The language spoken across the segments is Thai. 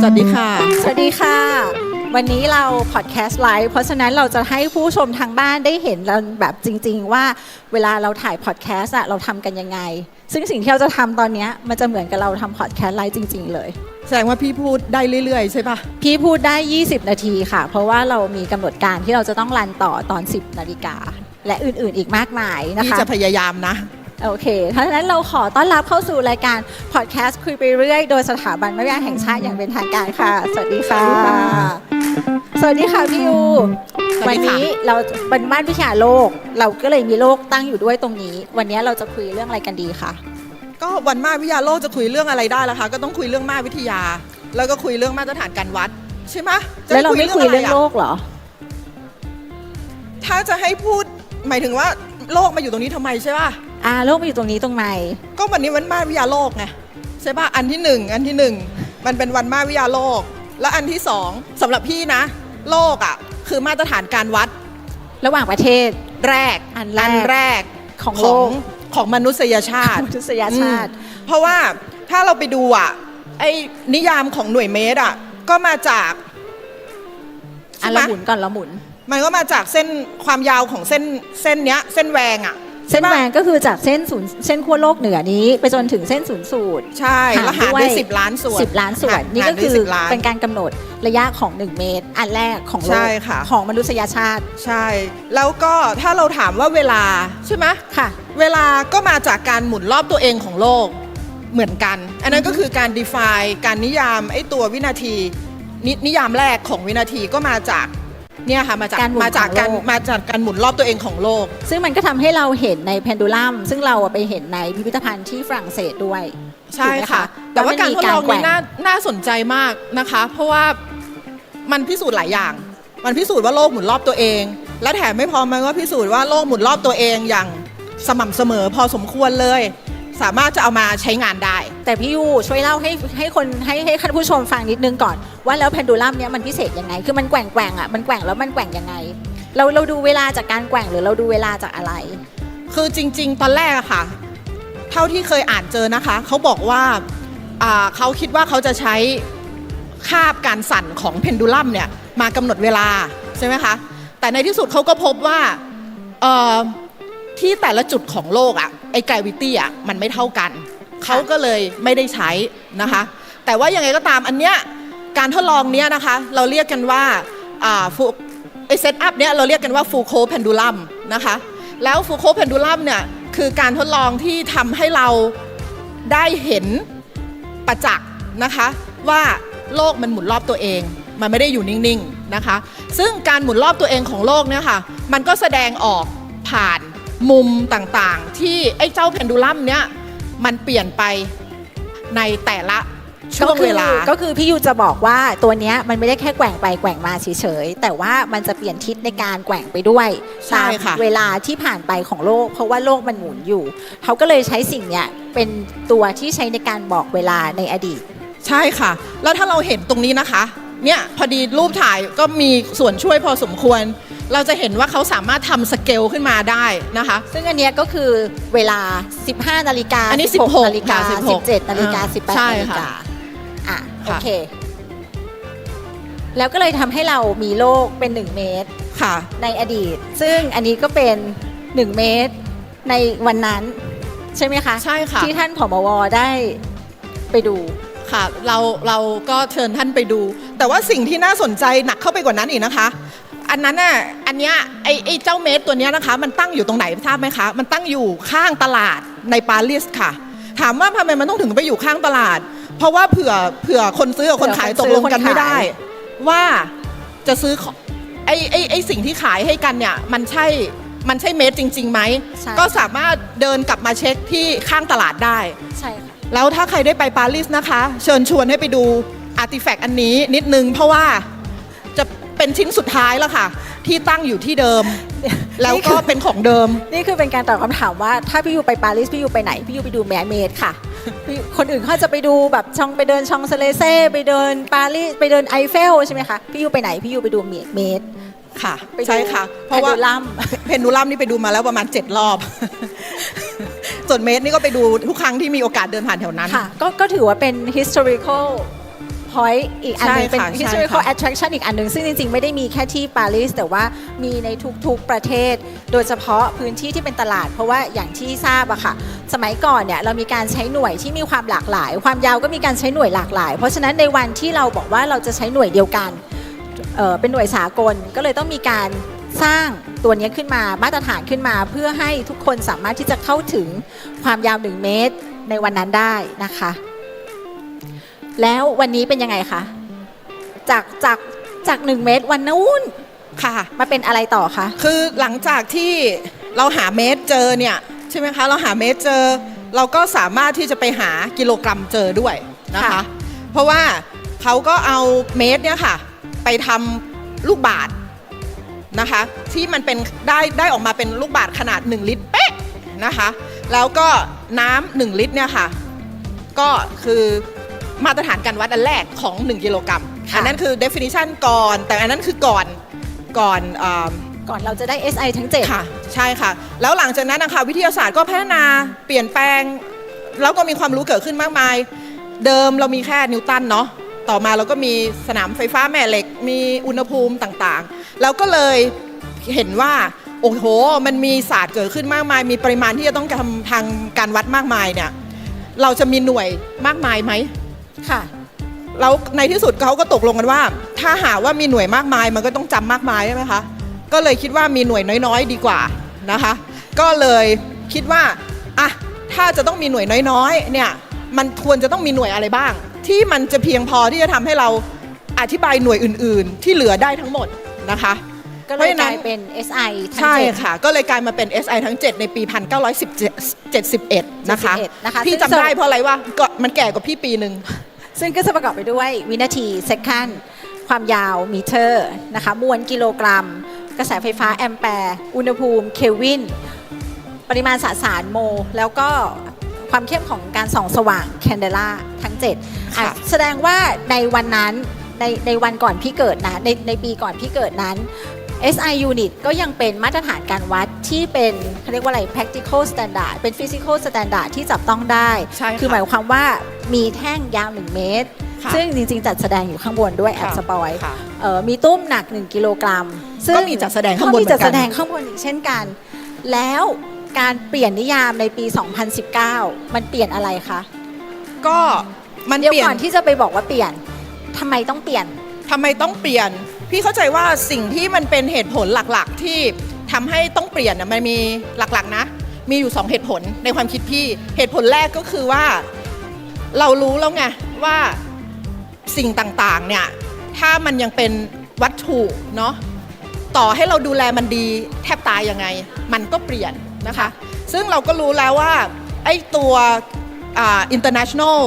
สวัสดีค่ะ สวัสดีค่ะ วันนี้เราพอดแคสต์ไลฟ์เพราะฉะนั้นเราจะให้ผู้ชมทางบ้านได้เห็นเราแบบจริง ๆ ว่าเวลาเราถ่ายพอดแคสต์อะเราทำกันยังไง ซึ่งสิ่งที่เราจะทำตอนเนี้ยมันจะเหมือนกับเราทำพอดแคสต์ไลฟ์จริง ๆ เลย แสดงว่าพี่พูดได้เรื่อยๆ ใช่ปะพี่พูดได้ 20 นาทีค่ะ เพราะว่าเรามีกำหนดการที่เราจะต้องรันต่อตอน 10 นาฬิกาและอื่นๆอีกมากมายนะพี่คะ จะพยายามนะ โอเคเพราะฉะนั้นเราขอต้อนรับเข้าสู่รายการพอดแคสต์คุยไปเรื่อย โดยสถาบันวิทยาแห่งชาติอย่างเป็นทางการค่ะ สวัสดีค่ะ สวัสดีค่ะพี่ยูสวัวัสนดีค่ะ นี้เราเป็นบ้านวิชาโลก เราก็เลยมีโลกตั้งอยู่ด้วยตรงนี้ วันนี้เราจะคุยเรื่องอะไรกันดีคะก็วันมาวิทยาโลกจะคุยเรื่องอะไรได้ล่ะคะก็ต้องคุยเรื่องมาวิทยา แล้วก็คุยเรื่องมาตรฐานการวัด ใช่ไหมจะแล้วเราไม่คุยเรื่องะไะโลกเหรอ ถ้าจะให้พูดหมายถึงว่าโลกมาอยู่ตรงนี้ทำไมใช่ป่ะ อ่าโลกมันอยู่ตรงนี้ตรงไหนก็วันนี้วันมาวิทยาโลกไงใช่ป่ะอันที่หนึ่งอันที่หนึ่งมันเป็นวันมาวิทยาโลก และอันที่สองสำหรับพี่นะ โลกอะคือมาตรฐานการวัดระหว่างประเทศ แรกอันแรกแรกของโลก ของมนุษยชาติ มนุษยชาติอืมเพราะว่าถ้าเราไปดูอะไอ้นิยามของหน่วยเมตรอะก็มาจากอะใช่ไหมเราหมุนก่อนเราหมุน มันก็มาจากเส้นความยาวของเส้นเส้นเนี้ย เส้นแหวงอะ เส้นใช่ปะแหวงก็คือจากเส้นศูนย์เส้นขั้วโลกเหนือนี้ ไปจนถึงเส้นศูนย์สูตรใช่แล้วหารด้วยสิบล้านส่วนสิบล้านส่วนหารนี่ก็หารด้วยคือ10ล้านเป็นการกำหนดระยะของ 1 เมตร อันแรกของโลใช่กค่ะของมนุษยชาติ ใช่ แล้วก็ถ้าเราถามว่าเวลาใช่ไหมค่ะ เวลาก็มาจากการหมุนรอบตัวเองของโลกเหมือนกัน อันนั้นก็คือการ define การนิยามไอ้ตัววินาทีนนิยามแรกของวินาทีก็มาจาก เนี่ยค่ะมาจากการหมุนมาจากของการโลก มาจากการหมุนรอบตัวเองของโลก ซึ่งมันก็ทำให้เราเห็นในเพนดูลัมซึ่งเราอะไปเห็นในพิพิธภัณฑ์ที่ฝรั่งเศสด้วยใช่ถูกไหมค่ะ แต่ว่าการทดลองแกว่นี้น่าน่าสนใจมากนะคะ เพราะว่ามันพิสูจน์หลายอย่าง มันพิสูจน์ว่าโลกหมุนรอบตัวเอง และแถมไม่พอมันก็พิสูจน์ว่าโลกหมุนรอบตัวเองอย่างสม่ำเสมอพอสมควรเลย สามารถจะเอามาใช้งานได้ แต่พี่ยูช่วยเล่าให้ให้คนให้ให้ท่านผู้ชมฟังนิดนึงก่อน ว่าแล้วเพนดูลัมเนี่ยมันพิเศษยังไง คือมันแกว่งแกว่งอะมันแกว่งแล้วมันแกว่งยังไง เราเราดูเวลาจากการแกว่งหรือเราดูเวลาจากอะไร คือจริง ๆ ตอนแรกอะค่ะ เท่าที่เคยอ่านเจอนะคะ เขาบอกว่าอ่าเขาคิดว่าเขาจะใช้คาบการสั่นของเพนดูลัมเนี่ยมากำหนดเวลาใช่ไหมคะแต่ในที่สุดเขาก็พบว่าเอ่อ ที่แต่ละจุดของโลกอะไอ้ก a วิตี้อะมันไม่เท่ากัน เขาก็เลยไม่ได้ใช้นะคะ แต่ว่ายังไงก็ตามอันเนี้ยการทดลองเนี้ยนะคะ เราเรียกกันว่าอ่า Fu- ไอเซตอัพเนี้ยเราเรียกกันว่าฟูโคเพนดูลัมนะคะ แล้วฟูโคเพนดูลัมเนี่ยคือการทดลองที่ทำให้เราได้เห็นประจักษ์นะคะว่าโลกมันหมุนรอบตัวเอง มันไม่ได้อยู่นิ่งๆนะคะ ซึ่งการหมุนรอบตัวเองของโลกเนี่ยค่ะ มันก็แสดงออกผ่าน มุมต่างๆ ที่ไอ้เจ้าเพนดูลัมเนี่ยมันเปลี่ยนไปในแต่ละช่วงเวลาก็คือก็คือพี่ยูจะบอกว่าตัวเนี้ยมันไม่ได้แค่แกว่งไปแกว่งมาเฉยๆ แต่ว่ามันจะเปลี่ยนทิศในการแกว่งไปด้วยใช่ตามค่ะเวลาที่ผ่านไปของโลก เพราะว่าโลกมันหมุนอยู่ เขาก็เลยใช้สิ่งเนี้ยเป็นตัวที่ใช้ในการบอกเวลาในอดีต ใช่ค่ะ แล้วถ้าเราเห็นตรงนี้นะคะ เนี่ยพอดีรูปถ่ายก็มีส่วนช่วยพอสมควร เราจะเห็นว่าเขาสามารถทำสเกลขึ้นมาได้นะคะ ซึ่งอันเนี้ยก็คือเวลา 15 นาฬิกาอันนี้16 16นาฬิกาค่ะ16 17นาฬิกาใช่18นาฬิค่ะกาอะโอค่ะ เค แล้วก็เลยทำให้เรามีโลกเป็น 1 เมตรค่ะ ในอดีต ซึ่งอันนี้ก็เป็น 1 เมตรในวันนั้นใช่ไหมคะ ใช่ค่ะ ที่ท่านผอมวได้ไปดู ค่ะเราเราก็เชิญท่านไปดู แต่ว่าสิ่งที่น่าสนใจหนักเข้าไปกว่านั้นอีกนะคะ อันนั้นน่ะอันเนี้ยไอไอเจ้าเมตรตัวเนี้ยนะคะ มันตั้งอยู่ตรงไหนทราบไหมคะ มันตั้งอยู่ข้างตลาดในปารีสค่ะ ถามว่าทำไมมันต้องถึงไปอยู่ข้างตลาด เพราะว่าเผื่อเผื่อคนซื้อกับคนขายเผื่ตอกคนซื้อลงกันไม่ได้คนขายว่าจะซื้อของไอไอไอสิ่งที่ขายให้กันเนี่ยมันใช่มันใช่เมตรจริงๆไหมใช่ ก็สามารถเดินกลับมาเช็คที่ข้างตลาดได้ ใช่ค่ะ แล้วถ้าใครได้ไปปารีสนะคะ เชิญชวนให้ไปดูอาร์ติแฟกต์อันนี้นิดนึง เพราะว่าจะ เป็นชิ้นสุดท้ายแล้วค่ะ ที่ตั้งอยู่ที่เดิม แล้วก็เป็นของเดิม นี่คือเป็นการตอบคำถามว่า ถ้าพี่ยูไปปารีสพี่ยูไปไหน พี่ยูไปดูแมเมดค่ะพี่คนอื่นเขาจะไปดูแบบช่องไปเดินช่องเซเลเซ่ไปเดินปารีสไปเดินไอเฟลใช่ไหมคะพี่ยูไปไหนพี่ยูไปดูเมดค่ะไปดูใช่ค่ะ เพราะว่าเพนดูลัมเพนดูลัมนี่ไปดูมาแล้วประมาณ 7 รอบ ส่วนเมตรนี่ก็ไปดูทุกครั้งที่มีโอกาสเดินผ่านแถวนั้นค่ะก็ก็ถือว่าเป็น historical point อีกอันหนึงใช่เป็นค่ะใช่ historical ค่ะ attraction อีกอันหนึ่งซึ่งจริง ๆ ไม่ได้มีแค่ที่ปารีสแต่ว่ามีในทุกๆประเทศ โดยเฉพาะพื้นที่ที่เป็นตลาด เพราะว่าอย่างที่ทราบอะค่ะ สมัยก่อนเนี่ยเรามีการใช้หน่วยที่มีความหลากหลาย ความยาวก็มีการใช้หน่วยหลากหลาย เพราะฉะนั้นในวันที่เราบอกว่าเราจะใช้หน่วยเดียวกัน เอ่อเป็นหน่วยสากลก็เลยต้องมีการสร้างตัวนี้ขึ้นมามาตรฐานขึ้นมา เพื่อให้ทุกคนสามารถที่จะเข้าถึงความยาว 1 เมตรในวันนั้นได้นะคะ แล้ววันนี้เป็นยังไงคะ จากจากจากหนึ่งเมตรวันนู้นค่ะ มาเป็นอะไรต่อคะ คือหลังจากที่เราหาเมตรเจอเนี่ยใช่ไหมคะเราหาเมตรเจอ เราก็สามารถที่จะไปหากิโลกรัมเจอด้วยนะคะ ค่ะ เพราะว่าเขาก็เอาเมตรเนี่ยค่ะ ไปทำลูกบาศก์นะคะ ที่มันเป็นได้ได้ออกมาเป็นลูกบาศก์ขนาด 1 ลิตรเป๊ะนะคะ แล้วก็น้ำหนึ่1ลิตรเนี่ยค่ะ ก็คือ มาตรฐานการวัดอันแรกของ 1 กิโลกรัมค่ะอันนั้นคือ definition ก่อน แต่อันนั้นคือก่อนก่อนเออก่อนเราจะได้ SI ทั้ง7ค่ะ ใช่ค่ะ แล้วหลังจากนั้นนะคะวิทยาศาสตร์ก็พัฒนาเปลี่ยนแปลง แล้วก็มีความรู้เกิดขึ้นมากมาย เดิมเรามีแค่นิวตันเนาะต่อมาเราก็มีสนามไฟฟ้าแม่เหล็ก มีอุณหภูมิต่างๆ แล้วก็เลยเห็นว่าโอ้โห มันมีศาสตร์เกิดขึ้นมากมาย มีปริมาณที่จะต้องทำทางการวัดมากมายเนี่ย เราจะมีหน่วยมากมายไหม ค่ะแล้วในที่สุดเขาก็ตกลงกันว่า ถ้าหาว่ามีหน่วยมากมายมันก็ต้องจำมากมายใช่ไหมคะก็เลยคิดว่ามีหน่วยน้อยๆ ดีกว่านะคะ ก็เลยคิดว่าอะถ้าจะต้องมีหน่วยน้อยๆเนี่ยมันควรจะต้องมีหน่วยอะไรบ้าง ที่มันจะเพียงพอที่จะทำให้เราอธิบายหน่วยอื่น ๆ ที่เหลือได้ทั้งหมดนะคะก็เพเลราะยฉะกนั้ลานยเป็น SI ทั้งใช่เจ็ดค่ะ ก็เลยกลายมาเป็น SI ทั้ง 7 ในปี 1971 นะคะ71นะคะพี่ซึ่งจำได้เพราะอะไรวะก็มันแก่กว่าพี่ปีหนึ่ง ซึ่งก็จะประกอบไปด้วยวินาที second ความยาวมิเตอร์นะคะมวลกิโลกรัม กระแสไฟฟ้าแอมแปร์ อุณหภูมิเคลวิน ปริมาณสสารโม แล้วก็ความเข้มของการส่องสว่างแคนเดล่าทั้ง7อะค่ะแสดงว่าในวันนั้นในในวันก่อนพี่เกิดนะในในปีก่อนพี่เกิดนั้น SI unit ก็ยังเป็นมาตรฐานการวัดที่เป็นเขาเรียกว่าอะไร practical standard เป็น physical standard ที่จับต้องได้ ใช่ค่ะคือหมายความว่ามีแท่งยาว 1 เมตร ค่ะซึ่งจริงๆ จัดแสดงอยู่ข้างบนด้วยแอบค่ะสปอยค่ะเอ่อมีตุ้มหนัก 1 กิโลกรัมซึ่งก็มีจัดแสดงข้างบนก็มีจัดเหมือนกันแสดงข้างบนอีกเช่นกัน แล้วการเปลี่ยนนิยามในปี 2019 มันเปลี่ยนอะไรคะก็มันเดี๋ยวเปลี่ยก่อนนที่จะไปบอกว่าเปลี่ยนทำไมต้องเปลี่ยน ทำไมต้องเปลี่ยน พี่เข้าใจว่าสิ่งที่มันเป็นเหตุผลหลักๆ ที่ทำให้ต้องเปลี่ยนน่ะมันมีหลักๆนะ มีอยู่ 2 เหตุผลในความคิดพี่ เหตุผลแรกก็คือว่า เรารู้แล้วไงว่าสิ่งต่างๆเนี่ยถ้ามันยังเป็นวัตถุเนาะต่อให้เราดูแลมันดีแทบตายยังไง มันก็เปลี่ยนนะคะ ซึ่งเราก็รู้แล้วว่า ไอ้ตัวอ่า international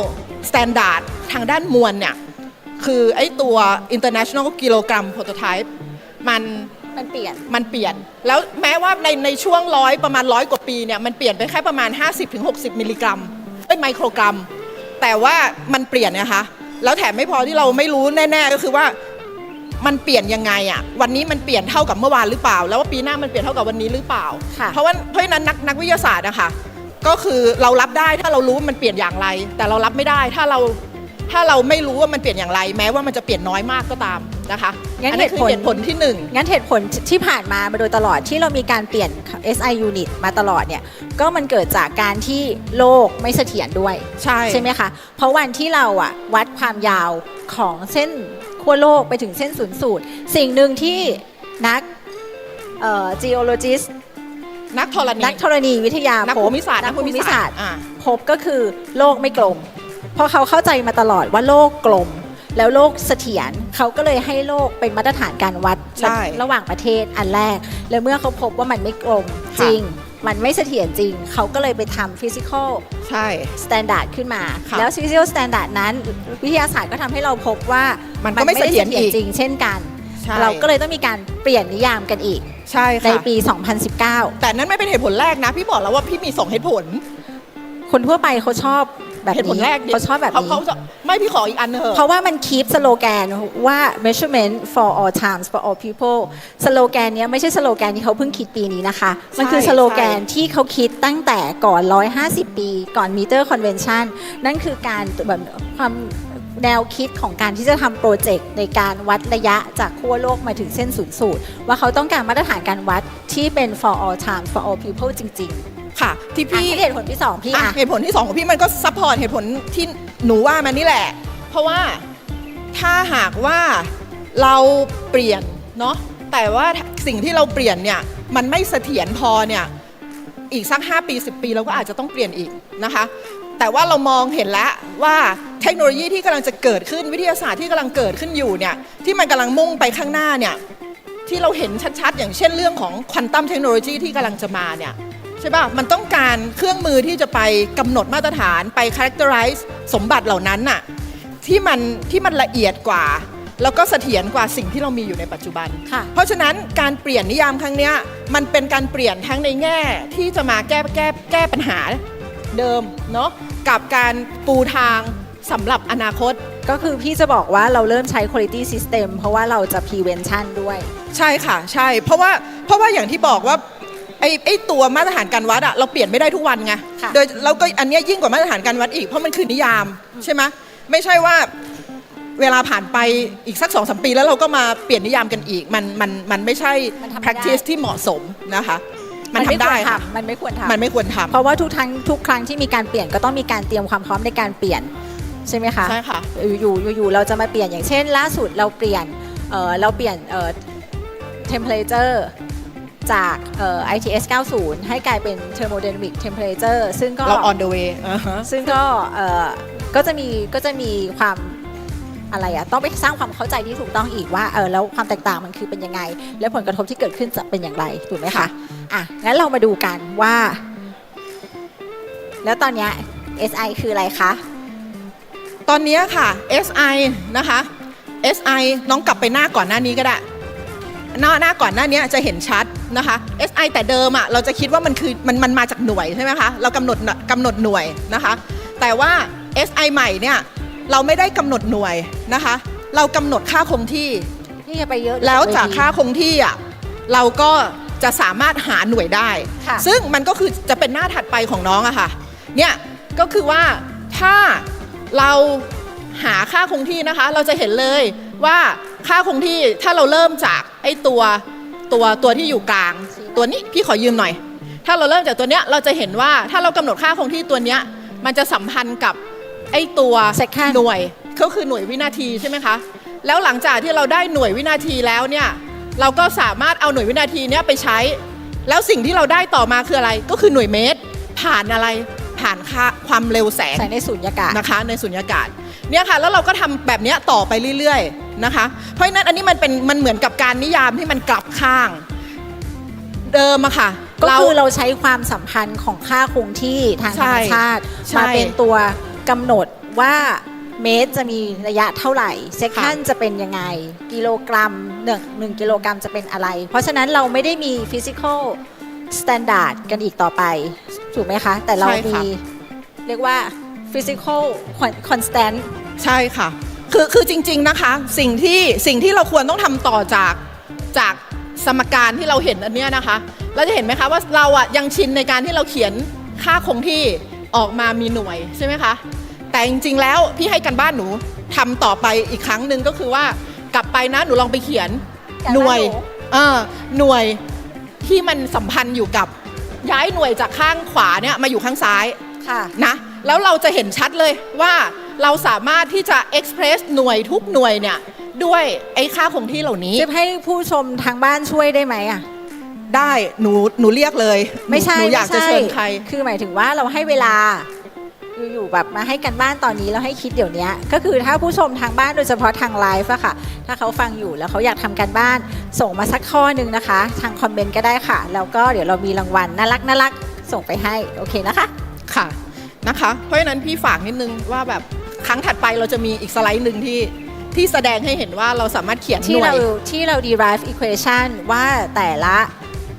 standard ทางด้านมวลเนี่ย คือไอ้ตัว international kilogram prototype มันมันเปลี่ยน มันเปลี่ยน แล้วแม้ว่าในในช่วงร้อยประมาณร้อยกว่าปีเนี่ยมันเปลี่ยนไปแค่ประมาณ 50-60 มิลลิกรัมเอ้ยไมโครกรัม แต่ว่ามันเปลี่ยนนะคะ แล้วแถมไม่พอที่เราไม่รู้แน่ ๆ ก็คือว่ามันเปลี่ยนยังไงอะวันนี้มันเปลี่ยนเท่ากับเมื่อวานหรือเปล่า แล้วว่าปีหน้ามันเปลี่ยนเท่ากับวันนี้หรือเปล่า ค่ะเพราะว่าเพราะฉะนั้นนักนักวิทยาศาสตร์อะค่ะก็คือเรารับได้ถ้าเรารู้ว่ามันเปลี่ยนอย่างไร แต่เรารับไม่ได้ถ้าเรา ถ้าเราไม่รู้ว่ามันเปลี่ยนอย่างไร แม้ว่ามันจะเปลี่ยนน้อยมากก็ตามนะคะงั้นอันนี้คือเหเหตุตุผผลลที่หนึ่ง งั้นเหตุผลที่ผ่านมามาโดยตลอดที่เรามีการเปลี่ยน SI unit มาตลอดเนี่ยก็มันเกิดจากการที่โลกไม่เสถียรด้วยใช่ใช่ ไหมคะ เพราะวันที่เราอะวัดความยาวของเส้นขั้วโลกไปถึงเส้นศูนย์สูตร สิ่งหนึ่งที่นักเอ่อ geologist นักธรณีนักธรณีวิทยานักพภูบมิศาสตร์นักภูมิศาสตร์อ่าพบก็คือโลกไม่กลม เพราะเขาเข้าใจมาตลอดว่าโลกกลม แล้วโลกเสถียรเขาก็เลยให้โลกเป็นมาตรฐานการวัดใช่ ระหว่างประเทศอันแรก แล้วเมื่อเขาพบว่ามันไม่กลมค่ะจริง มันไม่เสถียรจริง เขาก็เลยไปทำฟิสิกอล ใช่ สแตนดาร์ดขึ้นมา ค่ะแล้ว physical standard นั้น วิทยาศาสตร์ก็ทำให้เราพบว่ามันก็ไม่เสถียรอีก จริง เช่นกัน ใช่เราก็เลยต้องมีการเปลี่ยนนิยามกันอีก ใช่ในค่ะปี 2019 แต่นั้นไม่เป็นเหตุผลแรกนะ พี่บอกแล้วว่าพี่มีสองเหตุผล คนทั่วไปเขาชอบ แบบเหตุผลนี้แรกดิเขาชอบแบบเขานี้เขาจะไม่พี่ขออีกอันเถเพอะราะว่ามัน keep สโลแกนว่า measurement for all times for all people สโลแกนเนี้ยไม่ใช่สโลแกนที่เขาเพิ่งคิดปีนี้นะคะ มันคือใช่สโลแกนใช่ที่เขาคิดตั้งแต่ก่อน 150 ปี ก่อน meter convention นั่นคือการแบบความแนวคิดของการที่จะทำโปรเจกต์ในการวัดระยะจากขั้วโลกมาถึงเส้นศูนย์สูตร ว่าเขาต้องการมาตรฐานการวัดที่เป็น for all times for all people จริง ค่ะ ที่ๆอะพี่ที่เหตุผลที่สองพี่อะอะเหตุผลที่สองของพี่มันก็ซัพพอร์ตเหตุผลที่หนูว่ามันนี่แหละ เพราะว่าถ้าหากว่าเราเปลี่ยนเนาะแต่ว่าสิ่งที่เราเปลี่ยนเนี่ยมันไม่เสถียรพอเนี่ยอีกสัก 5 ปี 10 ปีเราก็อาจจะต้องเปลี่ยนอีกนะคะ แต่ว่าเรามองเห็นแล้วว่าเทคโนโลยีที่กำลังจะเกิดขึ้นวิทยาศาสตร์ที่กำลังเกิดขึ้นอยู่เนี่ยที่มันกำลังมุ่งไปข้างหน้าเนี่ย ที่เราเห็นชัดๆ อย่างเช่นเรื่องของควอนตัมเทคโนโลยีที่กำลังจะมาเนี่ยใช่ป่ะ มันต้องการเครื่องมือที่จะไปกำหนดมาตรฐานไป characterize สมบัติเหล่านั้นน่ะที่มันที่มันละเอียดกว่า แล้วก็เสถียรกว่าสิ่งที่เรามีอยู่ในปัจจุบัน ค่ะ เพราะฉะนั้นการเปลี่ยนนิยามครั้งเนี้ยมันเป็นการเปลี่ยนทั้งในแง่ที่จะมาแก้แก้แก้ปัญหาเดิมเนาะกับการปูทางสำหรับอนาคต ก็คือพี่จะบอกว่าเราเริ่มใช้ quality system เพราะว่าเราจะ prevention ด้วย ใช่ค่ะ ใช่ เพราะว่าเพราะว่าอย่างที่บอกว่า ไอ้ไอ้ตัวมาตรฐานการวัดอะเราเปลี่ยนไม่ได้ทุกวันไง ค่ะ โดยแล้วก็อันเนี้ยยิ่งกว่ามาตรฐานการวัดอีก เพราะมันคือนิยามใช่ไหมไม่ใช่ว่าเวลาผ่านไปอีกสักสองสมปีแล้วเราก็มาเปลี่ยนนิยามกันอีก มันมันมันไม่ใช่ มันทำไม่ได้ practice ที่เหมาะสมนะคะ มันไม่ทำได้ควรค่ะทำมันไม่ควรทำมันไม่ควรทำ เพราะว่าทุกครั้งทุกครั้งที่มีการเปลี่ยนก็ต้องมีการเตรียมความพร้อมในการเปลี่ยนใช่ไหมคะใช่ค่ะ อยู่อยู่อยู่เราจะมาเปลี่ยนอย่างเช่น ล่าสุดเราเปลี่ยนเอ่อเราเปลี่ยนเอ่อ temperature จากเอ่อ ITS 90 ให้กลายเป็น thermodynamic temperature ซึ่งก็เรา on the way อ่าฮะซึ่งก็เอ่อก็จะมีก็จะมีความอะไรอะต้องไปสร้างความเข้าใจที่ถูกต้องอีกว่าเออแล้วความแตกต่างมันคือเป็นยังไง และผลกระทบที่เกิดขึ้นจะเป็นอย่างไรถูกไหมคะค่ะอะงั้นเรามาดูกันว่า แล้วตอนเนี้ย SI คืออะไรคะ ตอนเนี้ยค่ะ SI นะคะ SI น้องกลับไปหน้าก่อนหน้านี้ก็ได้ หน้าหน้าก่อนหน้านี้จะเห็นชัดนะคะ SI แต่เดิมอะเราจะคิดว่ามันคือมันมันมาจากหน่วยใช่ไหมคะเรากำหนดกำหนดหน่วยนะคะ แต่ว่า SI ใหม่เนี่ยเราไม่ได้กำหนดหน่วยนะคะ เรากำหนดค่าคงที่นี่จะไปเยอะแล้วจากเทีค่าคงที่อะเราก็จะสามารถหาหน่วยได้ค่ะซึ่งมันก็คือจะเป็นหน้าถัดไปของน้องอะค่ะเนี่ยก็คือว่าถ้าเราหาค่าคงที่นะคะ เราจะเห็นเลยว่า ค่าคงที่ถ้าเราเริ่มจากไอ้ตัวตัวตัวที่อยู่กลาง ตัวนี้พี่ขอยืมหน่อย ถ้าเราเริ่มจากตัวเนี้ยเราจะเห็นว่าถ้าเรากำหนดค่าคงที่ตัวเนี้ยมันจะสัมพันธ์กับไอ้ตัว Second หน่วยก็คือหน่วยวินาทีใช่ไหมคะแล้วหลังจากที่เราได้หน่วยวินาทีแล้วเนี่ยเราก็สามารถเอาหน่วยวินาทีเนี้ยไปใช้ แล้วสิ่งที่เราได้ต่อมาคืออะไรก็คือหน่วยเมตร ผ่านอะไรผ่านค่าความเร็วแสงใส่ในสุญญากาศนะคะในสุญญากาศเนี่ยค่ะแล้วเราก็ทำแบบเนี้ยต่อไปเรื่อยๆ นะคะ เพราะฉะนั้นอันนี้มันเป็นมันเหมือนกับการนิยามที่มันกลับข้าง เดิมอะค่ะ ก็คือเราใช้ความสัมพันธ์ของค่าคงที่ทางธรรมชาติใช่มาเป็นตัวกำหนดว่าเมตรจะมีระยะเท่าไหร่เซคันจะเป็นยังไง กิโลกรัมหนึ่งหนึ่งกิโลกรัมจะเป็นอะไร เพราะฉะนั้นเราไม่ได้มีฟิสิกอลสแตนดาร์ดกันอีกต่อไป ถูกไหมคะ แต่เราใช่มีค่ะเรียกว่าฟิสิกอลคอนสแตนต์ใช่ค่ะ คือคือจริง ๆนะคะ สิ่งที่สิ่งที่เราควรต้องทำต่อจากจากสมการที่เราเห็นอันเนี้ยนะคะเราจะเห็นไหมคะว่าเราอะยังชินในการที่เราเขียนค่าคงที่ออกมามีหน่วยใช่ไหมคะแต่จริง ๆ แล้วพี่ให้กันบ้านหนูทำต่อไปอีกครั้งหนึ่งก็คือว่ากลับไปนะหนูลองไปเขียนการบ้านหน่วยหนูเออหน่วยที่มันสัมพันธ์อยู่กับย้ายหน่วยจากข้างขวาเนี่ยมาอยู่ข้างซ้ายค่ะนะแล้วเราจะเห็นชัดเลยว่า เราสามารถที่จะ express หน่วยทุกหน่วยเนี่ยด้วยไอ้ค่าคงที่เหล่านี้ จะให้ผู้ชมทางบ้านช่วยได้ไหมอะ ได้หนูหนูเรียกเลยไม่ใช่หนูอยากจะไม่เชิญใคร คือหมายถึงว่าเราให้เวลาอยู่ๆแบบมาให้กันบ้านตอนนี้แล้วให้คิดเดี๋ยวนี้ก็คือถ้าผู้ชมทางบ้านโดยเฉพาะทางไลฟ์อะค่ะ ถ้าเขาฟังอยู่แล้วเขาอยากทำกันบ้าน ส่งมาสักข้อหนึ่งนะคะ ทางคอมเมนต์ก็ได้ค่ะ แล้วก็เดี๋ยวเรามีรางวัลน่ารักน่ารักส่งไปให้โอเคนะคะ ค่ะนะคะ เพราะฉะนั้นพี่ฝากนิดนึงว่าแบบ ครั้งถัดไปเราจะมีอีกสไลด์หนึ่งที่ที่แสดงให้เห็นว่าเราสามารถเขียนหที่น่วเรายที่เรา derive equation ว่าแต่ละ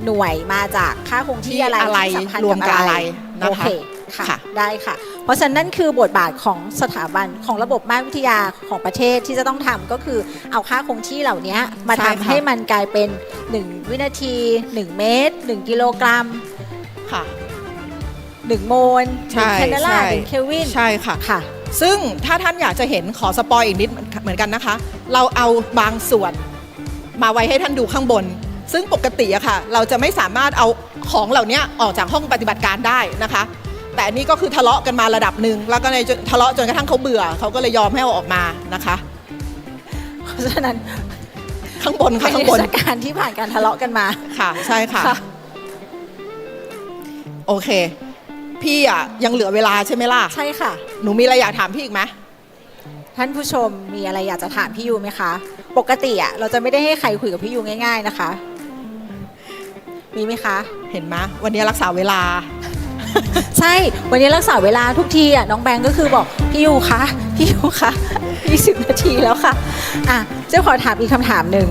หน่วยมาจากค่าคงที่อะไรที่อะไรที่สัมพันธ์รวมกับอะไรนะคะโอเคค่ะค่ะ ได้ค่ะ เพราะฉะนั้นนั่นคือบทบาทของสถาบันของระบบบ้านวิทยาของประเทศที่จะต้องทำก็คือเอาค่าคงที่เหล่านี้มาใช่ทำค่ะ ให้มันกลายเป็น 1 วินาที 1 เมตร 1 กิโลกรัม ค่ะ 1 โมลหใช่นึ่งแคนาลาใช่หนึ่งเคลวินใช่ค่ะ ค่ะ ซึ่งถ้าท่านอยากจะเห็นขอสปอยอีกนิดเหมือนกันนะคะ เราเอาบางส่วนมาไว้ให้ท่านดูข้างบน ซึ่งปกติอะค่ะ เราจะไม่สามารถเอาของเหล่านี้ออกจากห้องปฏิบัติการได้นะคะ แต่อันนี้ก็คือทะเลาะกันมาระดับหนึ่งแล้วก็ในจนทะเลาะจนกระทั่งเขาเบื่อเขาก็เลยยอมให้เอาออกมานะคะเพราะฉะนั้นข้างบนค่ะเป็นข้างเทบนศกาลที่ผ่านการทะเลาะกันมาค่ะ ใช่ค่ะค่ะโอเค พี่อะยังเหลือเวลาใช่ไหมล่ะ ใช่ค่ะ หนูมีอะไรอยากถามพี่อีกไหมท่านผู้ชมมีอะไรอยากจะถามพี่ยูไหมคะ ปกติอะเราจะไม่ได้ให้ใครคุยกับพี่ยูง่าย ๆนะคะ มีไหมคะ เห็นไหมวันนี้รักษาเวลา ใช่ วันนี้รักษาเวลาทุกทีอะน้องแบงก์ก็คือบอกพี่ยูคะพี่ยูคะ20 นาทีแล้วค่ะ อะเจ้าขอถามอีกคำถามหนึ่ง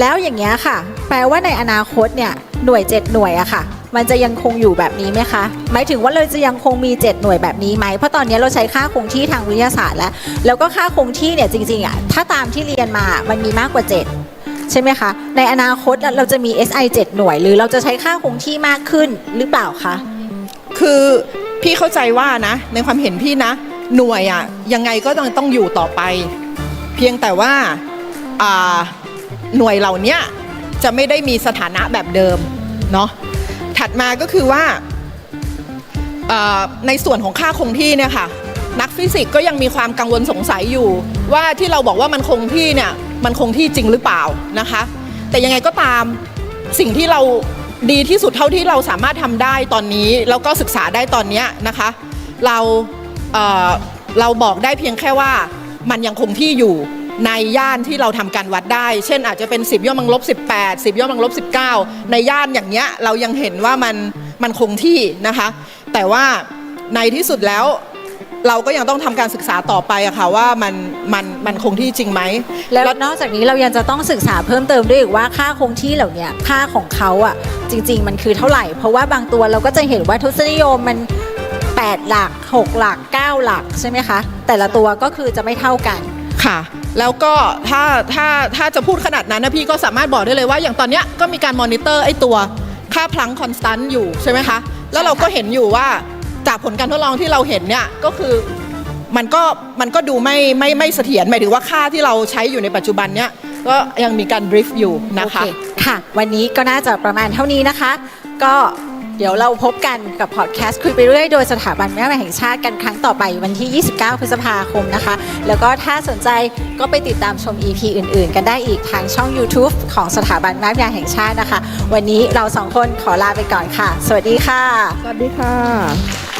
แล้วอย่างเงี้ยค่ะ แปลว่าในอนาคตเนี่ยหน่วย 7 หน่วยอะค่ะ มันจะยังคงอยู่แบบนี้ไหมคะ หมายถึงว่าเราจะยังคงมี 7 หน่วยแบบนี้ไหมเพราะตอนนี้เราใช้ค่าคงที่ทางวิทยาศาสตร์แล้ว แล้วก็ค่าคงที่เนี่ยจริงๆอะถ้าตามที่เรียนมา มันมีมากกว่า 7 ใช่ไหมคะ ในอนาคตเราจะมี SI 7 หน่วย หรือเราจะใช้ค่าคงที่มากขึ้นหรือเปล่าคะ คือพี่เข้าใจว่านะ ในความเห็นพี่นะ หน่วยอะยังไงก็ต้องต้องอยู่ต่อไป เพียงแต่ว่าอ่า หน่วยเหล่านี้จะไม่ได้มีสถานะแบบเดิมเนาะถัดมาก็คือว่าในส่วนของค่าคงที่เนี่ยค่ะนักฟิสิกส์ก็ยังมีความกังวลสงสัยอยู่ ว่าที่เราบอกว่ามันคงที่เนี่ยมันคงที่จริงหรือเปล่านะคะ แต่ยังไงก็ตามสิ่งที่เราดีที่สุดเท่าที่เราสามารถทำได้ตอนนี้แล้วก็ศึกษาได้ตอนนี้นะคะ เราเเราบอกได้เพียงแค่ว่ามันยังคงที่อยู่ ในย่านที่เราทำการวัดได้ เช่นอาจจะเป็น 10ย่อมังลบ18 10ย่อมังลบ19 ในย่านอย่างเงี้ยเรายังเห็นว่ามันมันคงที่นะคะ แต่ว่าในที่สุดแล้วเราก็ยังต้องทำการศึกษาต่อไปอะค่ะว่ามันมันมันคงที่จริงไหม แล้วนอกจากนี้เรายังจะต้องศึกษาเพิ่มเติมด้วยอีกว่าค่าคงที่เหล่าเนี้ยค่าของเขาอะจริง ๆ มันคือเท่าไหร่ เพราะว่าบางตัวเราก็จะเห็นว่าทศนิยมมัน 8 หลัก 6 หลัก 9 หลักใช่ไหมคะ แต่ละตัวก็คือจะไม่เท่ากันค่ะ แล้วก็ถ้าถ้าถ้าจะพูดขนาดนั้นนะพี่ก็สามารถบอกได้เลยว่า อย่างตอนเนี้ยก็มีการมอนิเตอร์ไอ้ตัวค่าพลังคอนสแตนต์อยู่ใช่ไหมคะ แล้วเราก็เห็นอยู่ว่าจากผลการทดลองที่เราเห็นเนี่ยก็คือมันก็มันก็ดูไม่ไม่ไม่เสถียรหมายถึงว่าค่าที่เราใช้อยู่ในปัจจุบันเนี้ยก็ยังมีการดริฟต์อยู่นะคะ ค่ะ วันนี้ก็น่าจะประมาณเท่านี้นะคะ ก็ เดี๋ยวเราพบกันกับพอดแคสต์คุยไปเรื่อยโดยสถาบันแม่แห่งชาติกันครั้งต่อไปวันที่ 29 พฤษภาคมนะคะ แล้วก็ถ้าสนใจก็ไปติดตามชม EP อื่น ๆ กันได้อีกทางช่อง YouTube ของสถาบันแม่แห่งชาตินะคะ วันนี้เราสองคนขอลาไปก่อนค่ะ สวัสดีค่ะ สวัสดีค่ะ